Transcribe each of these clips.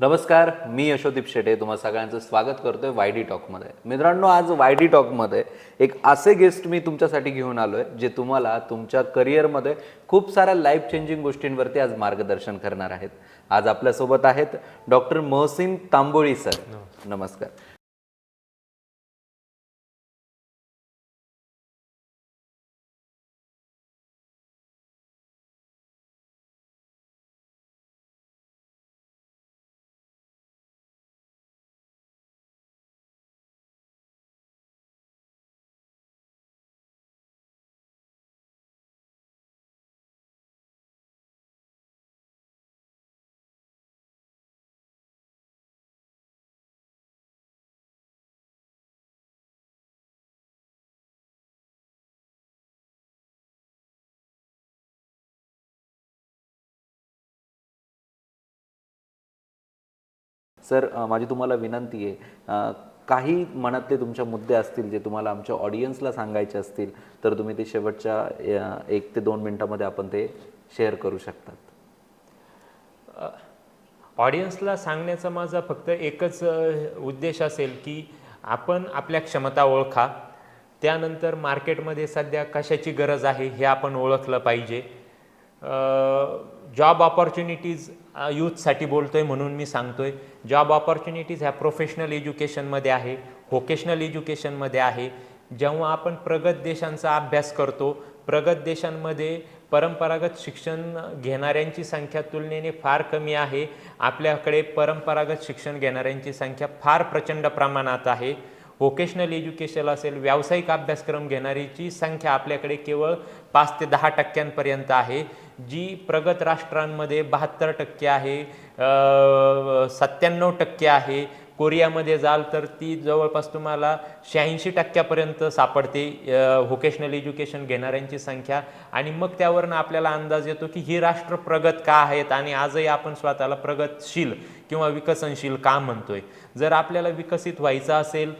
नमस्कार मी यशोदीप शेटे. तुम्हा सगळ्यांचं स्वागत करतोय वाय डी टॉकमध्ये. मित्रांनो आज वाय डी टॉकमध्ये एक असे गेस्ट मी तुमच्यासाठी घेऊन आलो आहे जे तुम्हाला तुमच्या करिअरमध्ये खूप साऱ्या लाईफ चेंजिंग गोष्टींवरती आज मार्गदर्शन करणार आहेत. आज आपल्यासोबत आहेत डॉक्टर महसिन तांबोळी सर. नमस्कार. सर माझी तुम्हाला विनंती आहे काही मनातले तुमच्या मुद्दे असतील जे तुम्हाला आमच्या ऑडियन्सला सांगायचे असतील तर तुम्ही ते शेवटच्या एक ते दोन मिनटामध्ये आपण ते शेअर करू शकतात. ऑडियन्सला सांगण्याचा माझा फक्त एकच उद्देश असेल की आपण आपल्या क्षमता ओळखा त्यानंतर मार्केटमध्ये सध्या कशाची गरज आहे हे आपण ओळखलं पाहिजे. जॉब ऑपॉर्च्युनिटीज यूथसाठी आहे म्हणून मी सांगतो आहे जॉब ऑपॉर्च्युनिटीज ह्या प्रोफेशनल एज्युकेशनमध्ये आहे व्होकेशनल एज्युकेशनमध्ये आहे. जेव्हा आपण प्रगत देशांचा अभ्यास करतो प्रगत देशांमध्ये परंपरागत शिक्षण घेणाऱ्यांची संख्या तुलनेने फार कमी आहे. आपल्याकडे परंपरागत शिक्षण घेणाऱ्यांची संख्या फार प्रचंड प्रमाणात आहे. व्होकेशनल एज्युकेशन असेल व्यावसायिक अभ्यासक्रम घेणारीची संख्या आपल्याकडे केवळ पाच ते दहा टक्क्यांपर्यंत आहे. जी प्रगत राष्ट्रांमध्ये बहात्तर टक्के आहे सत्त्याण्णव टक्के आहे कोरियामध्ये जाल तर ती जवळपास तुम्हाला शहाऐंशी टक्क्यापर्यंत सापडते. व्होकेशनल एज्युकेशन घेणाऱ्यांची संख्या. आणि मग त्यावरनं आपल्याला अंदाज येतो की ही राष्ट्र प्रगत का आहेत आणि आजही आपण स्वतःला प्रगतशील किंवा विकसनशील का म्हणतोय? जर आपल्याला विकसित व्हायचं असेल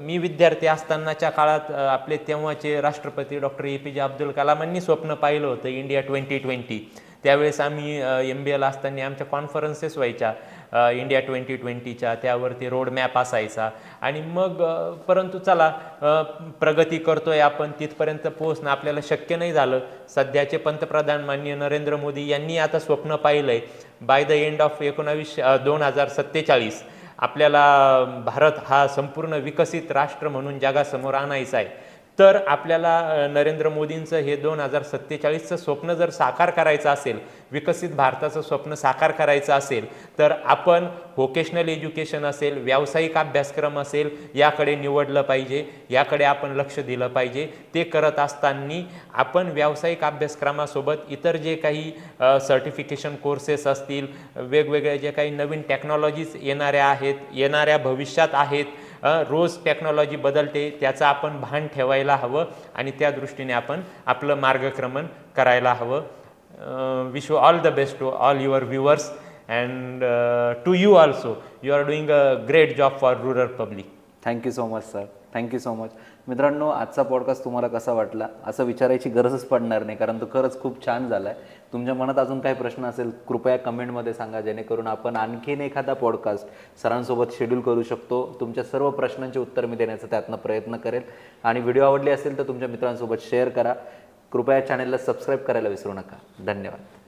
मी विद्यार्थी असतानाच्या काळात आपले तेव्हाचे राष्ट्रपती डॉक्टर ए पी जे अब्दुल कलामांनी स्वप्न पाहिलं होतं इंडिया ट्वेंटी ट्वेंटी. त्यावेळेस आम्ही एम बी एला असताना आमच्या कॉन्फरन्सेस व्हायच्या इंडिया ट्वेंटी ट्वेंटीच्या त्यावरती रोड मॅप असायचा. आणि मग परंतु चला प्रगती प्रगती करतोय आपण तिथपर्यंत पोहोचणं आपल्याला शक्य नाही झालं. सध्याचे पंतप्रधान माननीय नरेंद्र मोदी यांनी आता स्वप्न पाहिलं आहे बाय द एंड ऑफ एकोणावीस दोन हजार सत्तेचाळीस आपल्याला भारत हा संपूर्ण विकसित राष्ट्र म्हणून जगासमोर आणायचा आहे. तर आपल्याला नरेंद्र मोदींचं हे दोन हजार सत्तेचाळीसचं स्वप्न जर साकार करायचं असेल विकसित भारताचं स्वप्न साकार करायचं असेल तर आपण व्होकेशनल एज्युकेशन असेल व्यावसायिक अभ्यासक्रम असेल याकडे निवडलं पाहिजे याकडे आपण लक्ष दिलं पाहिजे. ते करत असताना आपण व्यावसायिक अभ्यासक्रमासोबत इतर जे काही सर्टिफिकेशन कोर्सेस असतील वेगवेगळे जे काही नवीन टेक्नॉलॉजीज येणाऱ्या आहेत येणाऱ्या भविष्यात आहेत रोज टेक्नॉलॉजी बदलते त्याचं आपण भान ठेवायला हवं आणि त्या दृष्टीने आपण आपलं मार्गक्रमण करायला हवं. Wish you all the best to all your viewers and to you also you are doing a great job for rural public thank you so much sir thank you so much मित्रांनो आजचा podcast तुम्हाला कसा वाटला? असं विचारायची गरजच पडणार नाही कारण तो खरंच खूप छान झाला आहे तुमच्या मनात अजून काही प्रश्न असेल कृपया कमेंटमध्ये सांगा जेणेकरून आपण आणखीन एखादा पॉडकास्ट सरांसोबत शेड्यूल करू शकतो. तुमच्या सर्व प्रश्नांचे उत्तर मी देण्याचा त्यातनं प्रयत्न करेल. आणि व्हिडिओ आवडली असेल तर तुमच्या मित्रांसोबत शेअर करा. कृपया चॅनलला सबस्क्राईब करायला विसरू नका. धन्यवाद.